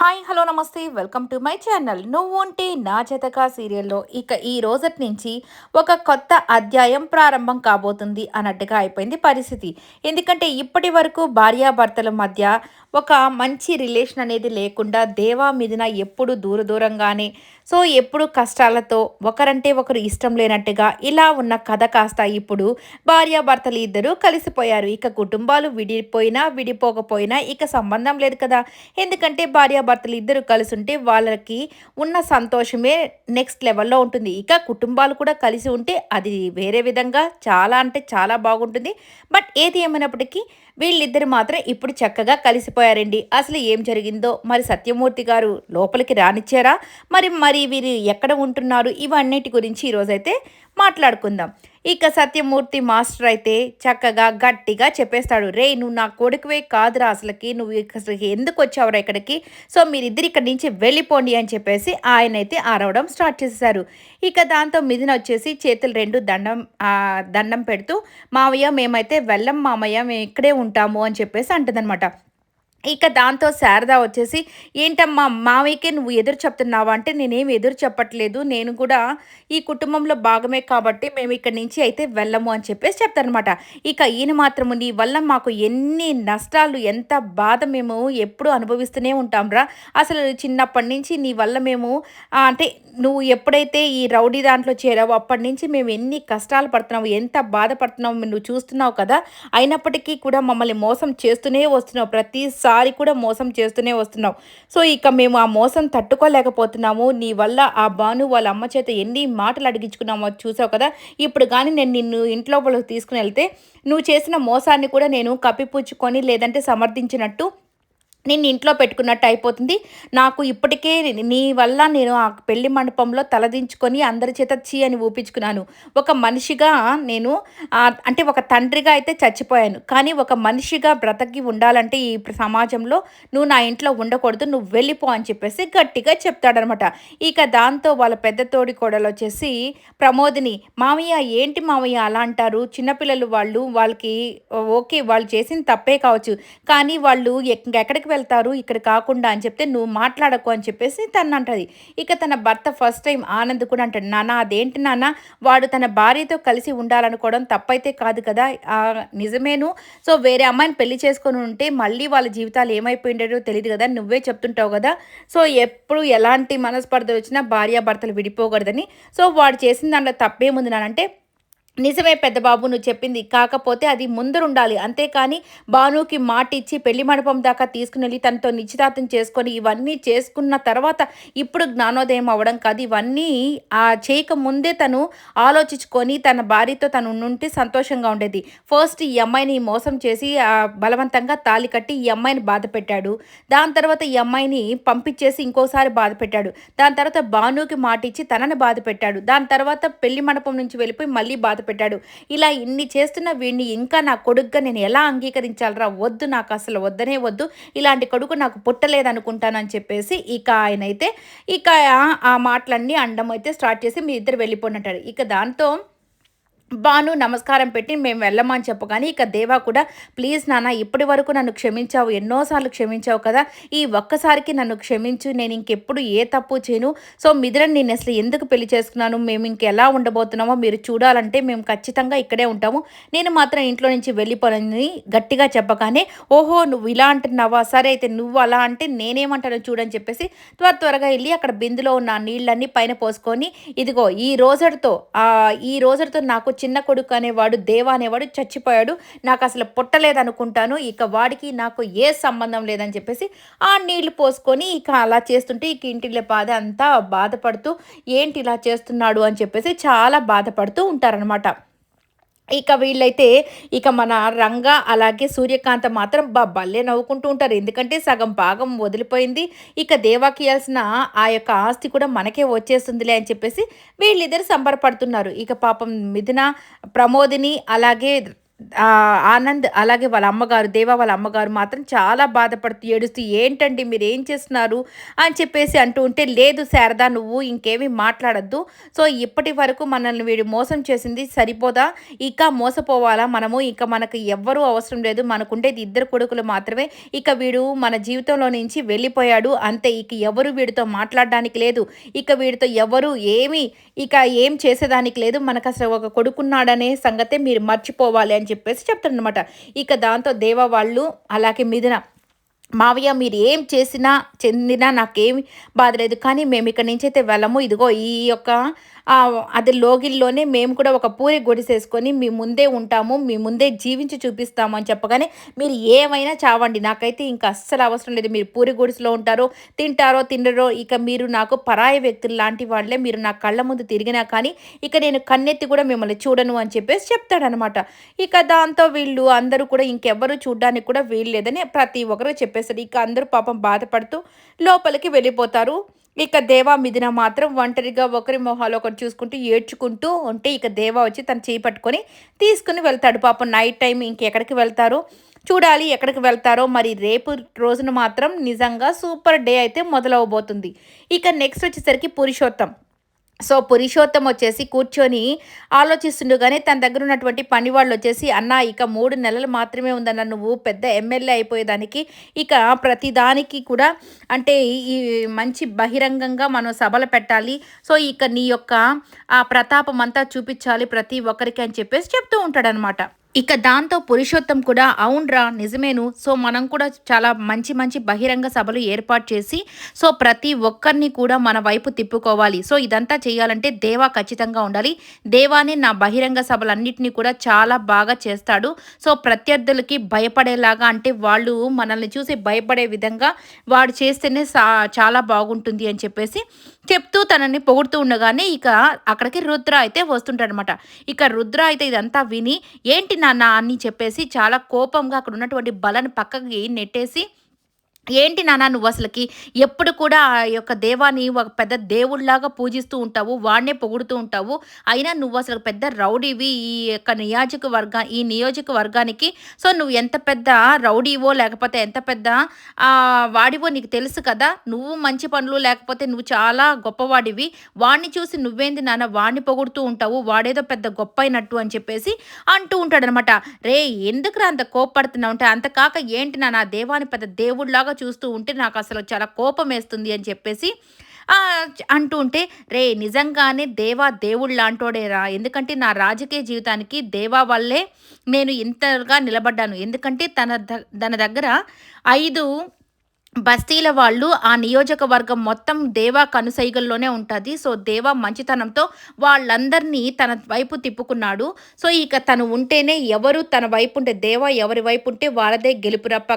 Hi hello namaste. Welcome to my channel. నువ్వు ఉంటే నా జతక సీరియల్లో ఇక ఈ రోజటి నుంచి ఒక కొత్త అధ్యాయం ప్రారంభం కాబోతుంది అన్నట్టుగా అయిపోయింది పరిస్థితి. ఎందుకంటే ఇప్పటి వరకు భార్యాభర్తల మధ్య ఒక మంచి రిలేషన్ అనేది లేకుండా దేవా మీదన ఎప్పుడు దూర దూరంగానే సో ఎప్పుడు కష్టాలతో ఒకరంటే ఒకరు ఇష్టం లేనట్టుగా ఇలా ఉన్న కథ కాస్త ఇప్పుడు భార్యాభర్తలు ఇద్దరు కలిసిపోయారు. ఇక కుటుంబాలు విడిపోయినా విడిపోకపోయినా ఇక సంబంధం లేదు కదా. ఎందుకంటే భార్యాభర్తలు ఇద్దరు కలిసి ఉంటే వాళ్ళకి ఉన్న సంతోషమే నెక్స్ట్ లెవెల్లో ఉంటుంది. ఇక కుటుంబాలు కూడా కలిసి ఉంటే అది వేరే విధంగా చాలా అంటే చాలా బాగుంటుంది. బట్ ఏది ఏమైనప్పటికీ వీళ్ళిద్దరు మాత్రం ఇప్పుడు చక్కగా కలిసిపోయారండి. అసలు ఏం జరిగిందో? మరి సత్యమూర్తి గారు లోపలికి రానిచ్చారా? మరి మరి వీరు ఎక్కడ ఉంటున్నారు? ఇవన్నిటి గురించి ఈరోజైతే మాట్లాడుకుందాం. ఇక సత్యమూర్తి మాస్టర్ అయితే చక్కగా గట్టిగా చెప్పేస్తాడు రే నువ్వు నా కొడుకువే కాదురా అసలుకి నువ్వు అసలు ఎందుకు వచ్చావురా ఇక్కడికి? సో మీరిద్దరు ఇక్కడి నుంచి వెళ్ళిపోండి అని చెప్పేసి ఆయన అయితే ఆరవడం స్టార్ట్ చేసేసారు ఇక దాంతో మిథున వచ్చేసి చేతులు రెండు దండం దండం పెడుతూ మావయ్య మేమైతే వెళ్ళం మామయ్య మేము ఇక్కడే ఉంటాము అని చెప్పేసి అంటుందన్నమాట. ఇక దాంతో శారద వచ్చేసి ఏంటమ్మా మావయ్యకే నువ్వు ఎదురు చెప్తున్నావా? అంటే నేనేం ఎదురు చెప్పట్లేదు. నేను కూడా ఈ కుటుంబంలో భాగమే కాబట్టి మేము ఇక్కడి నుంచి అయితే వెళ్ళము అని చెప్పేసి చెప్తారనమాట ఇక ఈయన మాత్రము నీ వల్ల మాకు ఎన్ని నష్టాలు ఎంత బాధ మేము ఎప్పుడు అనుభవిస్తూనే ఉంటాంరా. అసలు చిన్నప్పటి నుంచి నీ వల్ల మేము అంటే నువ్వు ఎప్పుడైతే ఈ రౌడీ దాంట్లో చేరావో అప్పటి నుంచి మేము ఎన్ని కష్టాలు పడుతున్నావు ఎంత బాధపడుతున్నావు నువ్వు చూస్తున్నావు కదా. అయినప్పటికీ కూడా మమ్మల్ని మోసం చేస్తూనే వస్తున్నావు. ప్రతిసారి ప్రతిసారి కూడా మోసం చేస్తూనే వస్తున్నావు. సో ఇక మేము ఆ మోసం తట్టుకోలేకపోతున్నాము. నీ వల్ల ఆ బాను వాళ్ళ అమ్మ చేత ఎన్ని మాటలు అడిగించుకున్నామో చూసావు కదా? ఇప్పుడు కానీ నేను నిన్ను ఇంట్లో తీసుకుని వెళ్తే నువ్వు చేసిన మోసాన్ని కూడా నేను కప్పిపుచ్చుకొని లేదంటే సమర్థించినట్టు నేను ఇంట్లో పెట్టుకున్నట్టు అయిపోతుంది. నాకు ఇప్పటికే నీ వల్ల నేను ఆ పెళ్ళి మండపంలో తలదించుకొని అందరి చేత చీ అని ఊపించుకున్నాను. ఒక మనిషిగా నేను అంటే ఒక తండ్రిగా అయితే చచ్చిపోయాను. కానీ ఒక మనిషిగా బ్రతకి ఉండాలంటే ఈ సమాజంలో నువ్వు నా ఇంట్లో ఉండకూడదు నువ్వు వెళ్ళిపో అని చెప్పేసి గట్టిగా చెప్తాడనమాట. ఇక దాంతో వాళ్ళ పెద్ద తోడి కోడలు వచ్చేసి ప్రమోదిని మామయ్య ఏంటి మామయ్య అలా అంటారు? చిన్నపిల్లలు వాళ్ళు వాళ్ళకి ఓకే వాళ్ళు చేసిన తప్పే కావచ్చు. కానీ వాళ్ళు ఎక్కడికి వెళ్తారు ఇక్కడ కాకుండా అని చెప్తే నువ్వు మాట్లాడకు అని చెప్పేసి తను అంటది. ఇక తన భర్త ఫస్ట్ టైం ఆనంద్ కూడా అంటాడు నాన్న అదేంటి నాన్న వాడు తన భార్యతో కలిసి ఉండాలనుకోవడం తప్పైతే కాదు కదా నిజమేను? సో వేరే అమ్మాయిని పెళ్ళి చేసుకొని ఉంటే మళ్ళీ వాళ్ళ జీవితాలు ఏమైపోయిండో తెలియదు కదా నువ్వే చెప్తుంటావు కదా? సో ఎప్పుడు ఎలాంటి మనస్పర్ధలు వచ్చినా భార్యాభర్తలు విడిపోకూడదని సో వాడు చేసిన దాంట్లో తప్పేముంది నానంటే నిజమే పెద్ద బాబు నువ్వు చెప్పింది. కాకపోతే అది ముందరుండాలి. అంతేకాని భానుకి మాట ఇచ్చి పెళ్ళి మండపం దాకా తీసుకుని వెళ్ళి తనతో నిశ్చితార్థం చేసుకొని ఇవన్నీ చేసుకున్న తర్వాత ఇప్పుడు జ్ఞానోదయం అవ్వడం కాదు. ఇవన్నీ ఆ చేయక ముందే తను ఆలోచించుకొని తన భార్యతో తను ఉంటే సంతోషంగా ఉండేది. ఫస్ట్ ఈ అమ్మాయిని మోసం చేసి బలవంతంగా తాలి కట్టి ఈ అమ్మాయిని బాధ పెట్టాడు. దాని తర్వాత ఈ అమ్మాయిని పంపించేసి ఇంకోసారి బాధ పెట్టాడు. దాని తర్వాత భానుకి మాట ఇచ్చి తనని బాధ పెట్టాడు. దాని తర్వాత పెళ్ళి మండపం నుంచి వెళ్ళిపోయి మళ్ళీ బాధ పెట్టాడు. ఇలా ఇన్ని చేస్తున్న వీడిని ఇంకా నా కొడుకుగా నేను ఎలా అంగీకరించాలరా? వద్దు నాకు అసలు వద్దనే వద్దు. ఇలాంటి కొడుకు నాకు పుట్టలేదనుకుంటానని చెప్పేసి ఇక ఆయన అయితే ఇక ఆ మాటలన్నీ అండం అయితే స్టార్ట్ చేసి మీ ఇద్దరు వెళ్ళిపోయినట్టాడు ఇక దాంతో బాను నమస్కారం పెట్టి మేము వెళ్ళమని చెప్పగానే ఇక దేవా కూడా ప్లీజ్ నాన్న ఇప్పటి వరకు నన్ను క్షమించావు ఎన్నోసార్లు క్షమించావు కదా. ఈ ఒక్కసారికి నన్ను క్షమించు నేను ఇంకెప్పుడు ఏ తప్పు చేయను. సో మిదిరని నేను అసలు ఎందుకు పెళ్ళి చేసుకున్నాను? మేము ఇంకెలా ఉండబోతున్నామో మీరు చూడాలంటే మేము ఖచ్చితంగా ఇక్కడే ఉంటాము. నేను మాత్రం ఇంట్లో నుంచి వెళ్ళిపోనని గట్టిగా చెప్పగానే ఓహో నువ్వు ఇలా అంటున్నావా? సరే అయితే నువ్వు అలా అంటే నేనేమంటానో చూడని చెప్పేసి త్వర త్వరగా వెళ్ళి అక్కడ బిందులో ఉన్న నీళ్ళన్నీ పైన పోసుకొని ఇదిగో ఈ రోజుతో ఈ రోజుతో నాకు చిన్న కొడుకు అనేవాడు దేవా అనేవాడు చచ్చిపోయాడు. నాకు అసలు పుట్టలేదనుకుంటాను. ఇక వాడికి నాకు ఏ సంబంధం లేదని చెప్పేసి ఆ నీళ్ళు పోసుకొని ఇక అలా చేస్తుంటే ఇక ఇంటిలో బాధ అంతా బాధపడుతూ ఏంటి ఇలా చేస్తున్నాడు? అని చెప్పేసి చాలా బాధపడుతూ ఉంటారనమాట ఇక వీళ్ళైతే ఇక మన రంగ అలాగే సూర్యకాంత మాత్రం బా భలే నవ్వుకుంటూ ఉంటారు. ఎందుకంటే సగం భాగం వదిలిపోయింది. ఇక దేవాకి ఇవ్వాల్సిన ఆ యొక్క ఆస్తి కూడా మనకే వచ్చేస్తుందిలే అని చెప్పేసి వీళ్ళిద్దరు సంబరపడుతున్నారు. ఇక పాపం మిథున ప్రమోదిని అలాగే ఆనంద్ అలాగే వాళ్ళ అమ్మగారు దేవా వాళ్ళ అమ్మగారు మాత్రం చాలా బాధపడుతూ ఏడుస్తూ ఏంటండి మీరు ఏం చేస్తున్నారు? అని చెప్పేసి అంటూ ఉంటే లేదు శారదా నువ్వు ఇంకేమీ మాట్లాడద్దు. సో ఇప్పటి వరకు మనల్ని వీడు మోసం చేసింది సరిపోదా? ఇక మోసపోవాలా మనము? ఇక మనకు ఎవ్వరూ అవసరం లేదు. మనకుండేది ఇద్దరు కొడుకులు మాత్రమే. ఇక వీడు మన జీవితంలో నుంచి వెళ్ళిపోయాడు. అంతే ఇక ఎవరు వీడితో మాట్లాడడానికి లేదు. ఇక వీడితో ఎవరు ఏమి ఇక ఏం చేసేదానికి లేదు. మనకు అసలు ఒక కొడుకున్నాడనే సంగతే మీరు మర్చిపోవాలి అని చెప్పేసి చెప్తారనమాట ఇక దాంతో దేవ వాళ్ళు అలాగే మిథున మావయ్య మీరు ఏం చేసినా చెందినా నాకేమి బాధ లేదు. కానీ మేము ఇక్కడి నుంచి అయితే వెళ్ళము. ఇదిగో ఈ యొక్క అది లోగిల్లోనే మేము కూడా ఒక పూరి గొడిసేసుకొని మీ ముందే ఉంటాము. మీ ముందే జీవించి చూపిస్తాము అని చెప్పగానే మీరు ఏమైనా చావండి. నాకైతే ఇంకా అస్సలు అవసరం లేదు. మీరు పూరి గుడిసెలో ఉంటారో తింటారో తినరో ఇక మీరు నాకు పరాయి వ్యక్తులు లాంటి వాళ్ళే. మీరు నా కళ్ళ ముందు తిరిగినా కానీ ఇక నేను కన్నెత్తి కూడా మిమ్మల్ని చూడను అని చెప్పేసి చెప్తాడనమాట ఇక దాంతో వీళ్ళు అందరూ కూడా ఇంకెవ్వరు చూడడానికి కూడా వీల్లేదని ప్రతి ఒక్కరు చెప్పేస్తారు ఇక అందరూ పాపం బాధపడుతూ లోపలికి వెళ్ళిపోతారు. ఇక దేవా మిదిన మాత్రం ఒంటరిగా ఒకరి మొహాలు ఒకరు చూసుకుంటూ ఏడ్చుకుంటూ ఉంటే ఇక దేవా వచ్చి తను చేయి పట్టుకొని తీసుకుని వెళ్తాడు. పాపం నైట్ టైం ఇంకెక్కడికి వెళ్తారో? చూడాలి ఎక్కడికి వెళ్తారో. మరి రేపు రోజున మాత్రం నిజంగా సూపర్ డే అయితే మొదలవబోతుంది. ఇక నెక్స్ట్ వచ్చేసరికి పురుషోత్తం. సో పురుషోత్తం వచ్చేసి కూర్చొని ఆలోచిస్తుండగానే తన దగ్గర ఉన్నటువంటి పని వాళ్ళు వచ్చేసి అన్న ఇక మూడు నెలలు మాత్రమే ఉందన్న నువ్వు పెద్ద ఎమ్మెల్యే అయిపోయేదానికి ఇక ప్రతిదానికి కూడా అంటే ఈ మంచి బహిరంగంగా మనం సభలు పెట్టాలి. సో ఇక నీ యొక్క ఆ ప్రతాపం అంతా చూపించాలి ప్రతి ఒక్కరికి అని చెప్పేసి చెప్తూ ఉంటాడనమాట. ఇక దాంతో పురుషోత్తం కూడా అవునరా నిజమేను. సో మనం కూడా చాలా మంచి మంచి బహిరంగ సభలు ఏర్పాటు చేసి సో ప్రతి ఒక్కరిని కూడా మన వైపు తిప్పుకోవాలి. సో ఇదంతా చేయాలంటే దేవా ఖచ్చితంగా ఉండాలి. దేవానే నా బహిరంగ సభలన్నింటినీ కూడా చాలా బాగా చేస్తాడు. సో ప్రత్యర్థులకి భయపడేలాగా అంటే వాళ్ళు మనల్ని చూసి భయపడే విధంగా వాడు చేస్తేనే చాలా బాగుంటుంది అని చెప్పేసి చెప్తూ తనని పొగుడుతూ ఉండగానే ఇక అక్కడికి రుద్ర అయితే వస్తుంటాడనమాట. ఇక రుద్ర అయితే ఇదంతా విని ఏంటి నా నాన్న అని చెప్పేసి చాలా కోపంగా అక్కడ ఉన్నటువంటి బలను పక్కకి నెట్టేసి ఏంటి నాన్న నువ్వు అసలుకి ఎప్పుడు కూడా ఆ యొక్క దేవాన్ని ఒక పెద్ద దేవుడిలాగా పూజిస్తూ ఉంటావు వాడినే పొగుడుతూ ఉంటావు. అయినా నువ్వు అసలు పెద్ద రౌడీవి ఈ యొక్క నియోజకవర్గ ఈ నియోజకవర్గానికి. సో నువ్వు ఎంత పెద్ద రౌడీవో లేకపోతే ఎంత పెద్ద వాడివో నీకు తెలుసు కదా. నువ్వు మంచి పనులు లేకపోతే నువ్వు చాలా గొప్పవాడివి. వాడిని చూసి నువ్వేంది నాన్న వాడిని పొగుడుతూ ఉంటావు వాడేదో పెద్ద గొప్ప అయినట్టు అని చెప్పేసి అంటూ ఉంటాడనమాట. రే ఎందుకు అంత కోప్పడుతున్నావు? అంటే అంత కాక ఏంటి నాన్న దేవాన్ని పెద్ద దేవుడిలాగా చూస్తూ ఉంటే నాకు అసలు చాలా కోపం వేస్తుంది అని చెప్పేసి అంటూ ఉంటే రే నిజంగానే దేవా దేవుడు లాంటోడేరా? ఎందుకంటే నా రాజకీయ జీవితానికి దేవా వల్లే నేను ఇంతగా నిలబడ్డాను. ఎందుకంటే తన తన దగ్గర ఐదు బస్తీల వాళ్ళు ఆ నియోజకవర్గం మొత్తం దేవా కనుసైగల్లోనే ఉంటుంది. సో దేవా మంచితనంతో వాళ్ళందరినీ తన వైపు తిప్పుకున్నాడు. సో ఇక తను ఉంటేనే ఎవరు తన వైపు ఉంటే దేవా ఎవరి వైపు ఉంటే వాళ్ళదే గెలుపురప్ప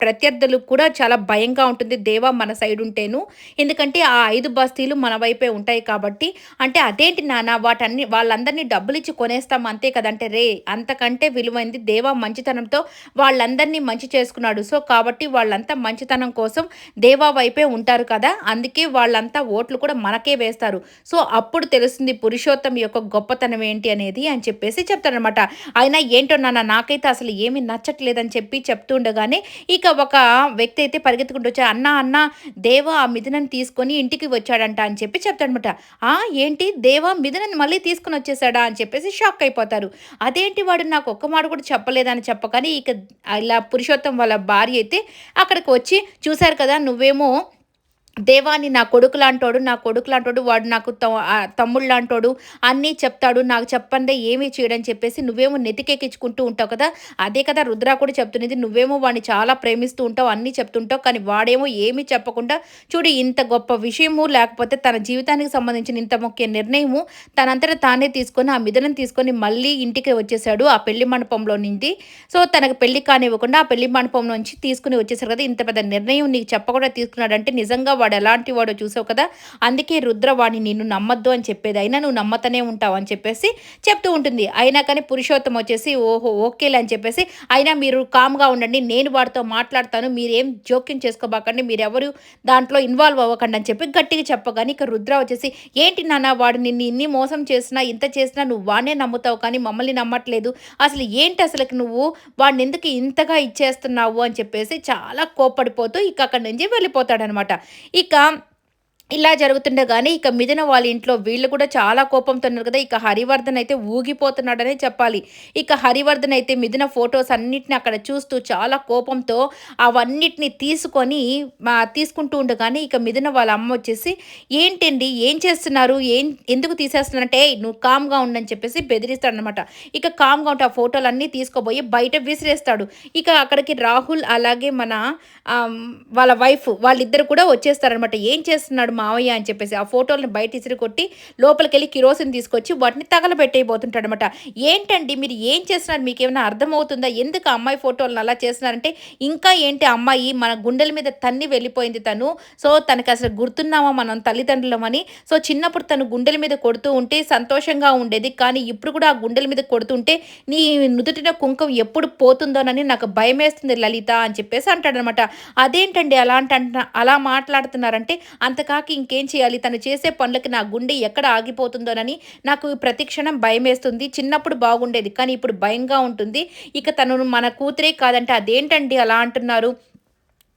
ప్రత్యర్థులకు కూడా చాలా భయంగా ఉంటుంది దేవా మన సైడ్ ఉంటేను. ఎందుకంటే ఆ ఐదు బస్తీలు మన వైపే ఉంటాయి కాబట్టి. అంటే అదేంటి నాన్న వాటన్ని వాళ్ళందరినీ డబ్బులు ఇచ్చి కొనేస్తాం అంతే కదంటే రే అంతకంటే విలువైంది దేవా మంచితనంతో వాళ్ళందరినీ మంచి చేసుకున్నాడు. సో కాబట్టి వాళ్ళంతా మంచితనం కోసం దేవా వైపే ఉంటారు కదా. అందుకే వాళ్ళంతా ఓట్లు కూడా మనకే వేస్తారు. సో అప్పుడు తెలుస్తుంది పురుషోత్తం యొక్క గొప్పతనం ఏంటి అనేది అని చెప్పేసి చెప్తారనమాట అయినా ఏంటో నాన్న నాకైతే అసలు ఏమీ నచ్చట్లేదని చెప్పి చెప్తుండగానే ఇక ఒక వ్యక్తి అయితే పరిగెత్తుకుంటూ వచ్చా అన్న అన్న దేవ ఆ మిథునని తీసుకొని ఇంటికి వచ్చాడంట అని చెప్పి చెప్తాడనమాట ఆ ఏంటి? దేవ మిథునని మళ్ళీ తీసుకుని వచ్చేసాడా? అని చెప్పేసి షాక్ అయిపోతారు. అదేంటి వాడు? నాకు ఒక్క మాట కూడా చెప్పలేదని చెప్పకని ఇక ఇలా పురుషోత్తం వాళ్ళ భార్య అయితే అక్కడికి వచ్చి చూశారు కదా నువ్వేమో దేవాన్ని నా కొడుకు లాంటోడు నా కొడుకు లాంటోడు వాడు నాకు తమ్ముడు లాంటోడు అన్నీ చెప్తాడు. నాకు చెప్పందే ఏమీ చేయడని చెప్పేసి నువ్వేమో నెతికెక్కించుకుంటూ ఉంటావు కదా? అదే కదా రుద్ర కూడా చెప్తున్నది. నువ్వేమో వాడిని చాలా ప్రేమిస్తూ ఉంటావు అన్నీ చెప్తుంటావు కానీ వాడేమో ఏమీ చెప్పకుండా చూడు ఇంత గొప్ప విషయము లేకపోతే తన జీవితానికి సంబంధించిన ఇంత ముఖ్య నిర్ణయము తనంతట తానే తీసుకొని ఆ మిథనం తీసుకొని మళ్ళీ ఇంటికి వచ్చేసాడు ఆ పెళ్ళి మండపంలో నుండి. సో తనకు పెళ్ళి కానివ్వకుండా ఆ పెళ్ళి మండపం నుంచి తీసుకుని వచ్చేసారు కదా ఇంత పెద్ద నిర్ణయం నీకు చెప్పకుండా తీసుకున్నాడంటే నిజంగా వాడు ఎలాంటి వాడో చూసావు కదా? అందుకే రుద్రవాణి నిన్ను నమ్మద్దు అని చెప్పేది. అయినా నువ్వు నమ్మతనే ఉంటావు అని చెప్పేసి చెప్తూ ఉంటుంది. అయినా కానీ పురుషోత్తం వచ్చేసి ఓహో ఓకేలే అని చెప్పేసి అయినా మీరు కామ్గా ఉండండి నేను వాడితో మాట్లాడతాను మీరేం జోక్యం చేసుకోబాకండి మీరెవరు దాంట్లో ఇన్వాల్వ్ అవ్వకండి అని చెప్పి గట్టిగా చెప్పగానే ఇక రుద్ర వచ్చేసి ఏంటి నాన్న వాడు నిన్ను ఇన్ని మోసం చేసినా ఇంత చేసినా నువ్వు వాడినే నమ్ముతావు కానీ మమ్మల్ని నమ్మట్లేదు. అసలు ఏంటి అసలు నువ్వు? వాడిని ఎందుకు ఇంతగా ఇచ్చేస్తున్నావు? అని చెప్పేసి చాలా కోపడిపోతూ ఇక అక్కడి నుంచి వెళ్ళిపోతాడనమాట. ఇక ఇలా జరుగుతుండగానే ఇక మిథున వాళ్ళ ఇంట్లో వీళ్ళు కూడా చాలా కోపంతో ఉన్నారు కదా ఇక హరివర్ధన్ అయితే ఊగిపోతున్నాడనే చెప్పాలి. ఇక హరివర్ధన్ అయితే మిథున ఫొటోస్ అన్నిటిని అక్కడ చూస్తూ చాలా కోపంతో అవన్నిటిని తీసుకొని తీసుకుంటూ ఉండగానే ఇక మిథున వాళ్ళ అమ్మ వచ్చేసి ఏంటండి? ఏం చేస్తున్నారు? ఏం ఎందుకు తీసేస్తున్నారంటే నువ్వు కామ్గా ఉండని చెప్పేసి బెదిరిస్తాడనమాట ఇక కామ్గా ఉంటే ఆ ఫోటోలు అన్నీ తీసుకోబోయి బయట విసిరేస్తాడు. ఇక అక్కడికి రాహుల్ అలాగే మన వాళ్ళ వైఫ్ వాళ్ళిద్దరు కూడా వచ్చేస్తారనమాట ఏం చేస్తున్నాడు మావయ్య అని చెప్పేసి ఆ ఫోటోలను బయట ఇసిరి కొట్టి లోపలికి వెళ్ళి కిరోసిన్ తీసుకొచ్చి వాటిని తగలబెట్టేయబోతుంటాడు అనమాట ఏంటండి? మీరు ఏం చేస్తున్నారు? మీకు ఏమైనా అర్థమవుతుందా? ఎందుకు అమ్మాయి ఫోటోలను అలా చేస్తున్నారంటే ఇంకా ఏంటి అమ్మాయి మన గుండెల మీద తన్ని వెళ్ళిపోయింది తను. సో తనకి అసలు గుర్తున్నామా మనం తల్లిదండ్రులమని సో చిన్నప్పుడు తను గుండెల మీద కొడుతూ ఉంటే సంతోషంగా ఉండేది. కానీ ఇప్పుడు కూడా ఆ గుండెల మీద కొడుతుంటే నీ నుదుటిన కుంకం ఎప్పుడు పోతుందోనని నాకు భయం వేస్తుంది లలిత అని చెప్పేసి అంటాడనమాట. అదేంటండి అలా అంట అలా మాట్లాడుతున్నారంటే అంతకాక నాకు ఇంకేం చేయాలి? తను చేసే పనులకి నా గుండె ఎక్కడ ఆగిపోతుందోనని నాకు ప్రతిక్షణం భయం వేస్తుంది చిన్నప్పుడు బాగుండేది కానీ ఇప్పుడు భయంగా ఉంటుంది. ఇక తను మన కూతురే కాదంటే అదేంటండి అలా అంటున్నారు?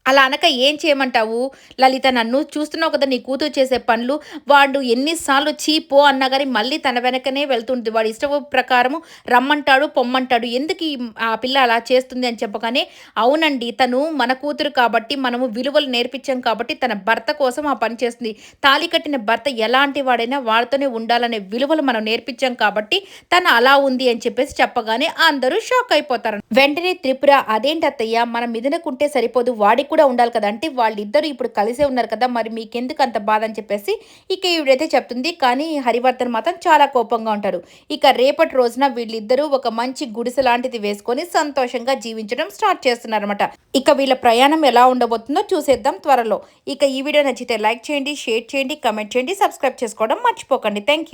అలా అనక ఏం చేయమంటావు? లలిత నన్ను చూస్తున్నావు కదా నీ కూతురు చేసే పనులు. వాడు ఎన్నిసార్లు చీపో అన్నా కానీ మళ్ళీ తన వెనకనే వెళ్తుంది వాడు ఇష్ట ప్రకారము రమ్మంటాడు పొమ్మంటాడు. ఎందుకు ఆ పిల్ల అలా చేస్తుంది అని చెప్పగానే అవునండి తను మన కూతురు కాబట్టి మనము విలువలు నేర్పించాం కాబట్టి తన భర్త కోసం ఆ పని చేస్తుంది. తాలి కట్టిన భర్త ఎలాంటి వాడైనా వాడితోనే ఉండాలనే విలువలు మనం నేర్పించాం కాబట్టి తను అలా ఉంది అని చెప్పేసి చెప్పగానే అందరూ షాక్ అయిపోతారు. వెంటనే త్రిపుర అదేంటి అత్తయ్య మనం మిదనకుంటే సరిపోదు. వాడికి కూడా ఉండాలి కదా. అంటే వాళ్ళిద్దరు ఇప్పుడు కలిసే ఉన్నారు కదా. మరి మీకెందుకు అంత బాధ అని చెప్పేసి ఇక ఈవిడైతే చెప్తుంది. కానీ హరివర్ధన్ మాత్రం చాలా కోపంగా ఉంటారు ఇక రేపటి రోజున వీళ్ళిద్దరూ ఒక మంచి గుడిసె లాంటిది వేసుకొని సంతోషంగా జీవించడం స్టార్ట్ చేస్తున్నారనమాట ఇక వీళ్ళ ప్రయాణం ఎలా ఉండబోతుందో చూసేద్దాం త్వరలో. ఇక ఈ వీడియో నచ్చితే లైక్ చేయండి షేర్ చేయండి కమెంట్ చేయండి సబ్స్క్రైబ్ చేసుకోవడం మర్చిపోకండి. థ్యాంక్